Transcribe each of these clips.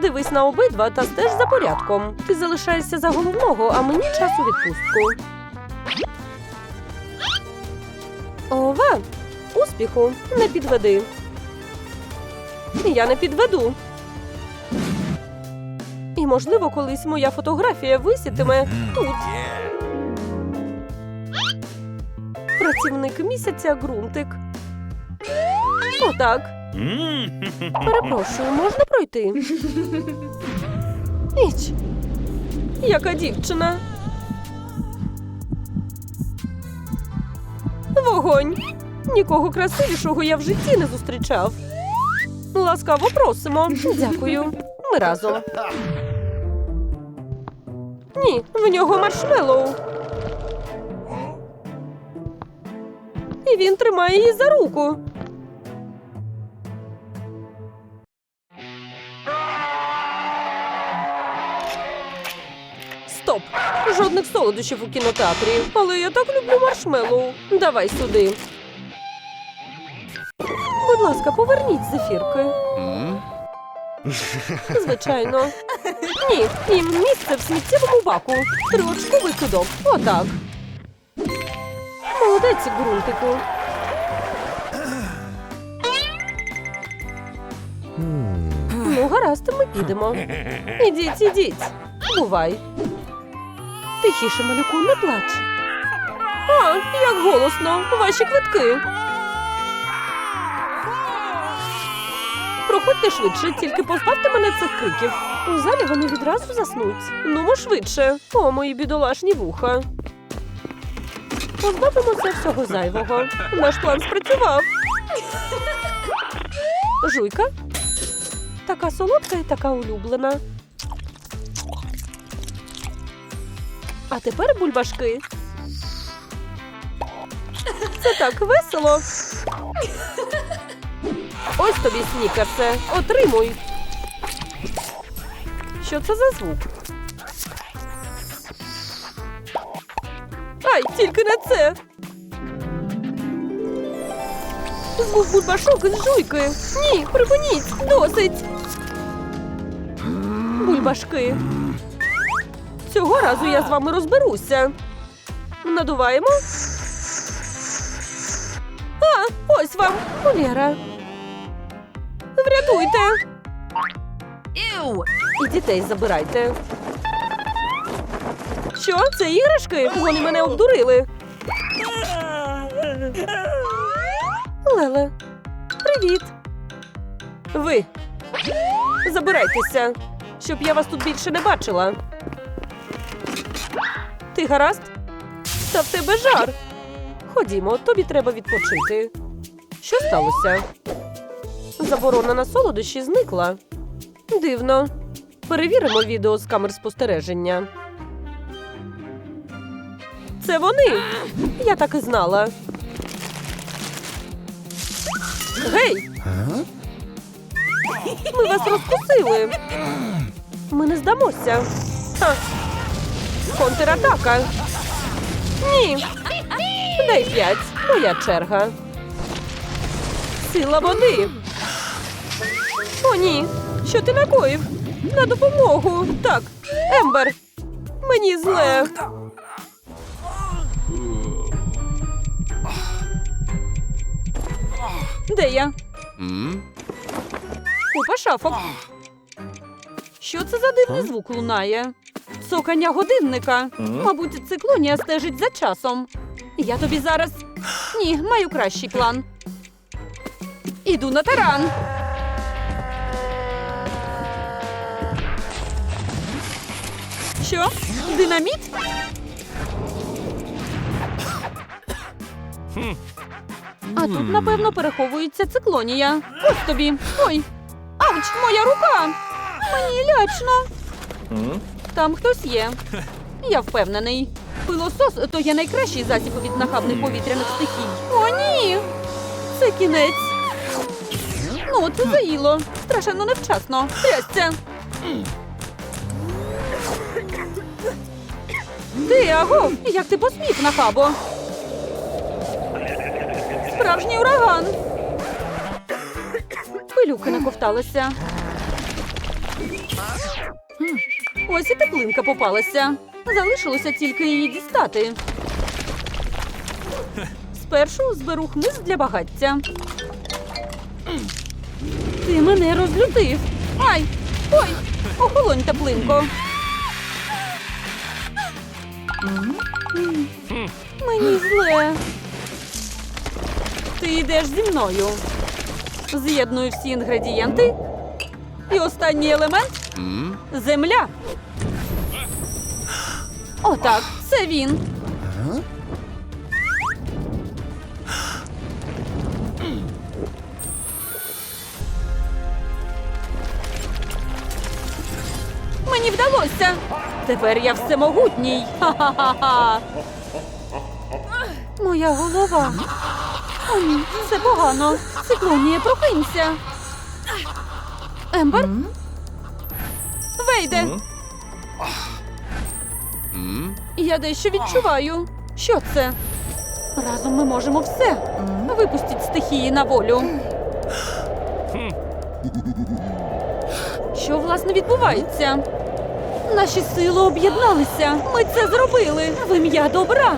Дивись на обидва та стеж за порядком. Ти залишаєшся за головного, а мені час у відпустку. Ова! Успіху! Не підведи. Я не підведу. І, можливо, колись моя фотографія висітиме тут. Працівник місяця ґрунтик. Отак. Перепрошую, можна пройти? Іч. Яка дівчина? Вогонь. Нікого красивішого я в житті не зустрічав. Ласкаво просимо. Дякую. Ми разом. Ні, в нього маршмеллоу. І він тримає її за руку. Жодних солодощів у кінотеатрі. Але я так люблю маршмеллоу. Давай сюди. Будь ласка, поверніть зефірки. Звичайно. Ні, їм місце в сміттєвому баку. Триочковий кидок. Отак. Молодець, ґрунтику. Ну, гаразд, ми підемо. Ідіть, ідіть. Бувай. Тихіше, малюку, не плач. А, як голосно, ваші квитки. Проходьте швидше, тільки позбавте мене цих криків. У залі вони відразу заснуть. Ну, швидше. О, мої бідолашні вуха. Позбавимося всього зайвого. Наш план спрацював. Жуйка. Така солодка і така улюблена. А тепер бульбашки. Це так весело. Ось тобі снікерсе. Отримуй. Що це за звук? Ай, тільки не це. Звук бульбашок із жуйки. Ні, припиніть, досить. Бульбашки. Цього разу я з вами розберуся. Надуваємо. А, ось вам, Валера. Врятуйте. І дітей забирайте. Що? Це іграшки? Вони мене обдурили. Леле, привіт. Ви. Забирайтеся, щоб я вас тут більше не бачила. Ти гаразд? Та в тебе жар. Ходімо, тобі треба відпочити. Що сталося? Заборона на солодощі зникла. Дивно. Перевіримо відео з камер спостереження. Це вони. Я так і знала. Гей! Ми вас розкусили. Ми не здамося. Ха. Контратака. Ні. Дай п'ять. Моя черга. Сила води. О, ні. Що ти накоїв? На допомогу. Так, Ембер. Мені зле. Де я? Купа шафок. Що це за дивний звук лунає? Цокання годинника. Мабуть, циклонія стежить за часом. Я тобі зараз. Ні, маю кращий план. Іду на таран. Що? Динаміт? А тут, напевно, переховується циклонія. Ось тобі. Ой. Ауч, моя рука. Мені лячно. Там хтось є. Я впевнений. Пилосос то є найкращий засіб від нахабних повітряних стихій. О, ні! Це кінець. Ну, це заїло. Страшенно невчасно. Трясця. Ти, аго, як ти посмів, нахабо? Справжній ураган. Пилюки наковталися. Ось і теплинка попалася. Залишилося тільки її дістати. Спершу зберу хмиз для багаття. Ти мене розлютив. Ай! Ой! Охолонь теплинко. Мені зле. Ти йдеш зі мною. З'єдную всі інгредієнти. І останній елемент земля. Отак, це він. Мені вдалося. Тепер я всемогутній. Ха-ха-ха. Моя голова. О, ні, це погано. Циклонія, прокинься. Ембер? Вийде. Я дещо відчуваю. Що це? Разом ми можемо все. Випустіть стихії на волю. Що власне відбувається? Наші сили об'єдналися. Ми це зробили в ім'я добра.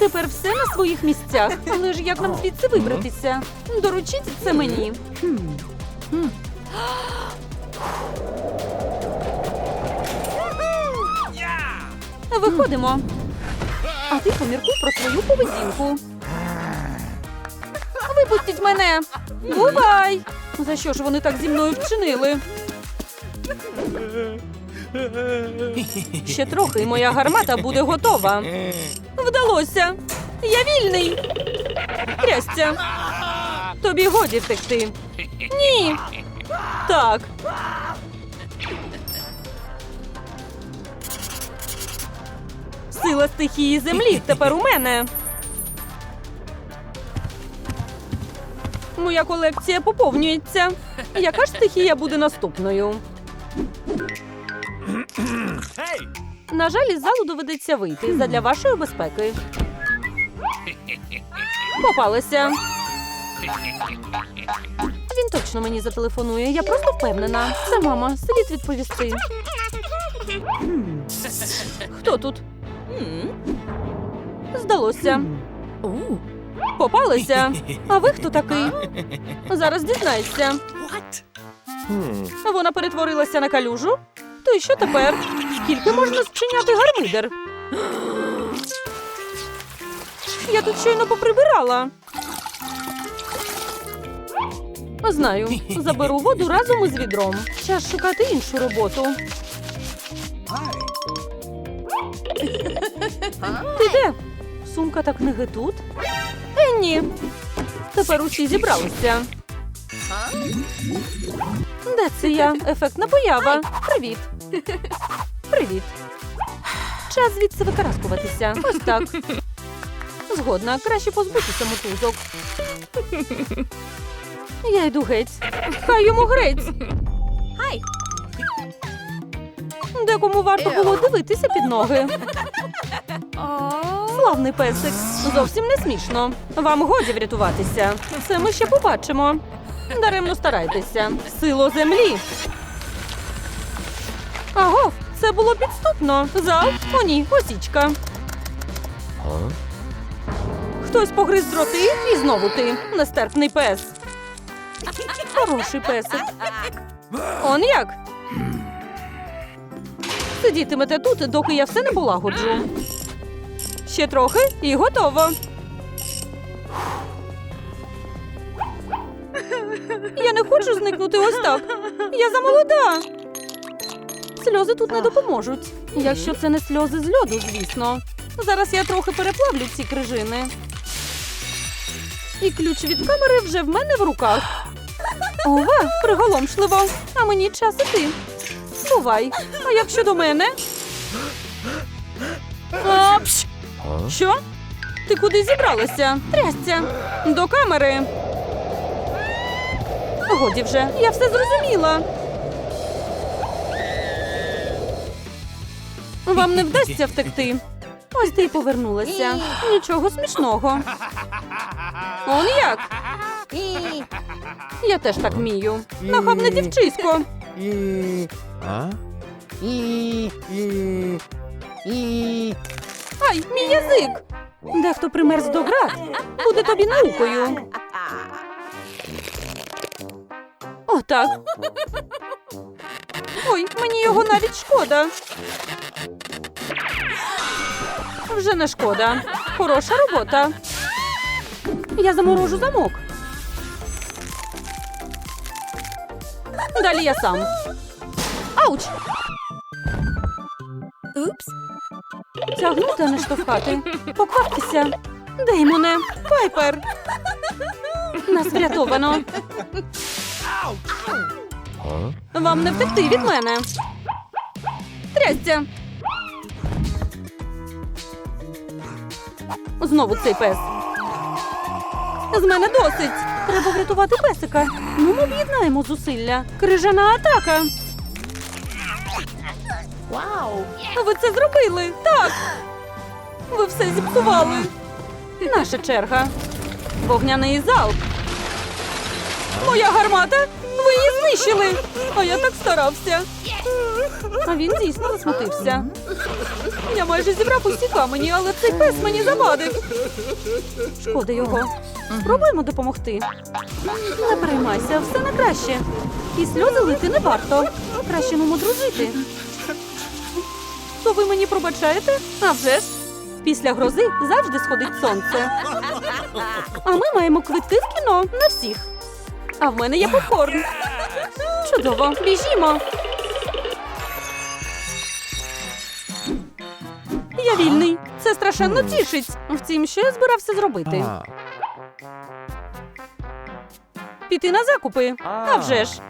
Тепер все на своїх місцях. Але ж як нам звідси вибратися? Доручіть це мені. Виходимо. А ти поміркуй про свою поведінку. Випустіть мене! Бувай! За що ж вони так зі мною вчинили? Ще трохи, і моя гармата буде готова. Вдалося! Я вільний! Трясця! Тобі годі втекти. Ні. Так. Сила стихії землі тепер у мене. Моя колекція поповнюється. Яка ж стихія буде наступною? На жаль, із залу доведеться вийти задля вашої безпеки. Попалася. Він точно мені зателефонує. Я просто впевнена. Це мама. Слід відповісти. Хто тут? Здалося. Попалися. А ви хто такий? Зараз дізнаєшся. Вона перетворилася на калюжу. То й що тепер? Скільки можна зчиняти гармидер? Я тут щойно поприбирала. Знаю, заберу воду разом із відром. Час шукати іншу роботу. Ти де? Сумка та книги тут? Е, ні. Тепер усі зібралися. Де це я? Ефектна поява. Привіт. Привіт. Час звідси викараскуватися. Ось так. Згодна, краще позбутися мотузок. Я йду геть. Хай йому грець. Хай. Декому варто було дивитися під ноги. Славний песик. Зовсім не смішно. Вам годі врятуватися. Це ми ще побачимо. Даремно старайтеся. Сило землі. Агов, це було підступно. Зал? О, ні, осічка. Хтось погриз дроти і знову ти. Нестерпний пес. Хороший песик. Он як? Сидітимете тут, доки я все не полагоджу. Ще трохи і готово. Я не хочу зникнути ось так. Я замолода. Сльози тут не допоможуть. Якщо це не сльози з льоду, звісно. Зараз я трохи переплавлю ці крижини. І ключ від камери вже в мене в руках. Ова, приголомшливо. А мені час іти. Бувай. А як щодо мене? А, пш! Що? Ти куди зібралася? Трясця. До камери. Годі вже, я все зрозуміла. Вам не вдасться втекти. Ось ти й повернулася. Нічого смішного. Он як? Я теж так вмію. Нахабне дівчисько. Ай, мій язик. Дехто примерз до град. Буде тобі наукою. Отак. Ой, мені його навіть шкода. Вже не шкода. Хороша робота. Я заморожу замок. Далі я сам. Ауч! Упс. Тягнути, не штовхати. Покваптеся. Деймоне, Пайпер. Нас врятовано. Вам не втекти від мене. Трясця. Знову цей пес. З мене досить. Треба врятувати песика. Ну, ми об'єднаємо зусилля. Крижана атака. Вау. Ви це зробили! Так! Ви все зіпсували! Наша черга. Вогняний залп. Моя гармата! Ви її знищили! А я так старався. А він дійсно засмутився. Я майже зібрав усі камені, але цей пес мені завадив. Шкода його. Спробуємо допомогти. Не переймайся, все на краще. І сльози лити не варто. Краще нам дружити. То ви мені пробачаєте? А вже ж. Після грози завжди сходить сонце. А ми маємо квитки в кіно на всіх. А в мене є попкорн. Чудово, біжімо. Я вільний. Це страшенно тішить. Втім, що я збирався зробити? Піти на закупи. А вже ж.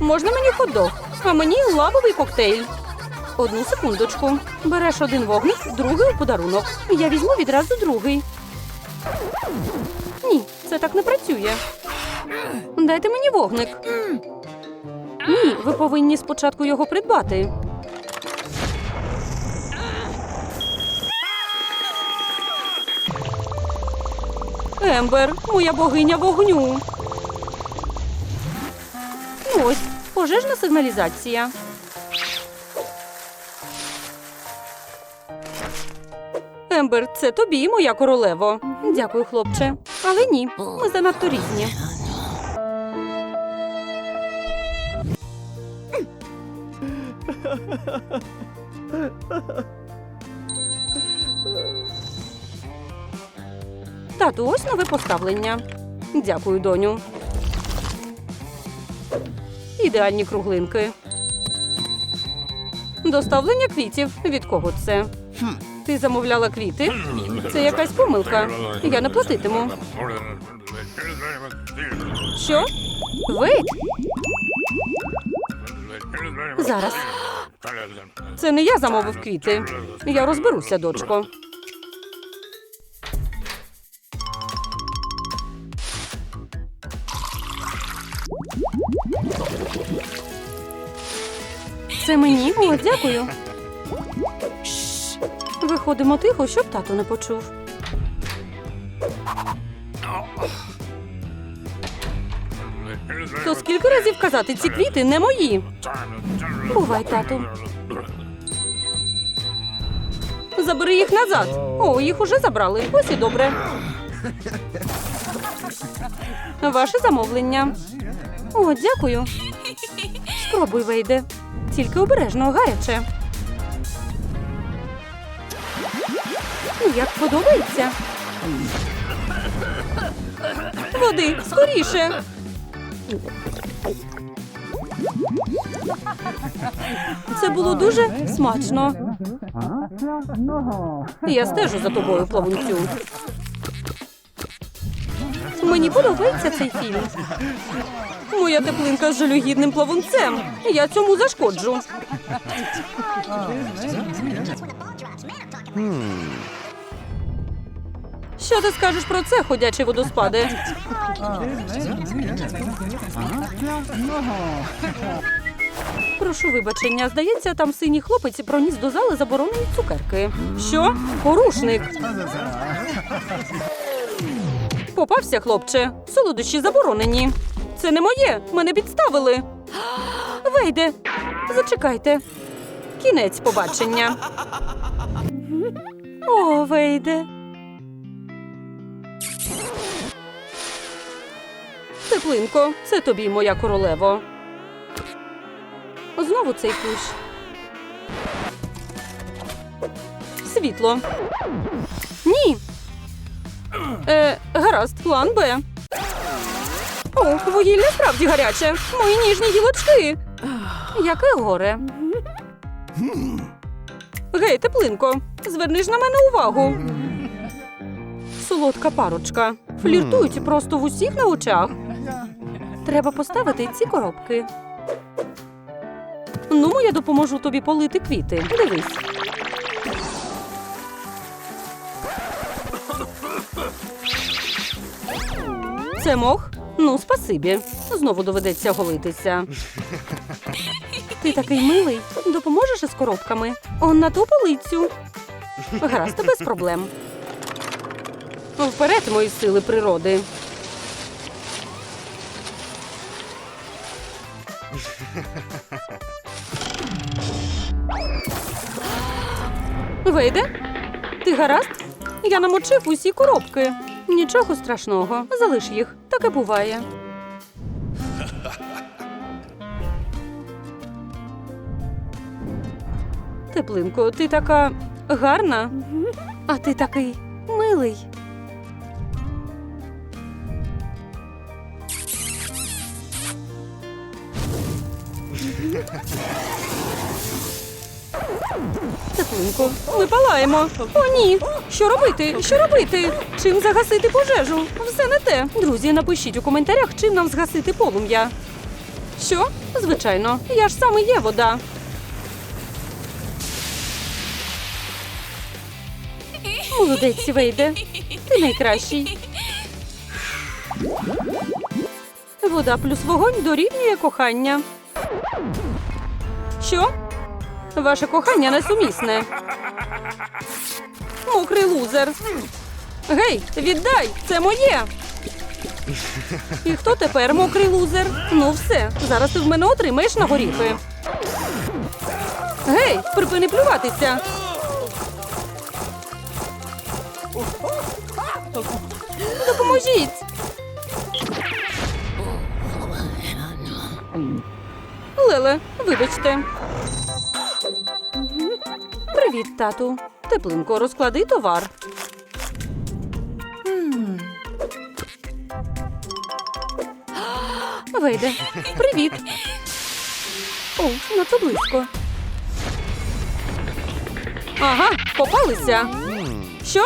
Можна мені хот-дог, а мені лавовий коктейль. Одну секундочку. Береш один вогник, другий у подарунок. Я візьму відразу другий. Ні, це так не працює. Дайте мені вогник. Ні, ви повинні спочатку його придбати. Ембер, моя богиня вогню. Ось, пожежна сигналізація. Ембер, це тобі, моя королево. Дякую, хлопче. Але ні, ми занадто різні. Тату, ось нове поставлення. Дякую, доню. Ідеальні круглинки. Доставлення квітів. Від кого це? Ти замовляла квіти? Це якась помилка. Я не платитиму. Що? Вейт? Зараз. Це не я замовив квіти. Я розберуся, дочко. Це мені? О, дякую. Виходимо тихо, щоб тато не почув. То скільки разів казати, ці квіти не мої. Бувай, тату. Забери їх назад. О, їх уже забрали. Ось і добре. Ваше замовлення. О, дякую. Спробуй, Вейде. Тільки обережно, гаряче. Як подобається. Води, скоріше. Це було дуже смачно. Я стежу за тобою, плавунцю. Мені подобається цей фільм. Моя теплинка з жалюгідним плавунцем. Я цьому зашкоджу. Що ти скажеш про це, ходячий водоспаде? Прошу вибачення, здається, там синій хлопець проніс до зали заборонені цукерки. Що? Порушник. Попався, хлопче. Солодощі заборонені. Це не моє. Мене підставили. Вийде. Зачекайте. Кінець побачення. О, вийде. Теплинко, це тобі, моя королево. Знову цей кущ. Світло. Ні. Е, гаразд, план Б. О, вугілля справді гаряче. Мої ніжні ділочки. Яке горе. Гей, теплинко, зверни ж на мене увагу. Солодка парочка. Фліртують просто в усіх на очах. Треба поставити ці коробки. Ну, я допоможу тобі полити квіти. Дивись. Це мох? Ну, спасибі. Знову доведеться голитися. Ти такий милий. Допоможеш із коробками? Он на ту полицю. Гаразд, без проблем. Вперед, мої сили природи. Вийде? Ти гаразд? Я намочив усі коробки. Нічого страшного, залиш їх. Таке буває. Теплинко, ти така гарна, а ти такий милий. Теплинко, ми палаємо. О, ні. Що робити? Що робити? Чим загасити пожежу? Все не те. Друзі, напишіть у коментарях, чим нам згасити полум'я. Що? Звичайно, я ж саме є вода. Молодець, вийде. Ти найкращий. Вода плюс вогонь дорівнює кохання. Що? Ваше кохання несумісне. Мокрий лузер. Гей, віддай! Це моє. І хто тепер мокрий лузер? Ну все, зараз ти в мене отримаєш на горіхи. Гей, припини плюватися. Допоможіть. Леле, вибачте. Привіт, тату. Теплинко, розклади товар. Вийде. Привіт. О, надто близько. Ага, попалися. Що?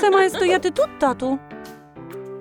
Це має стояти тут, тату.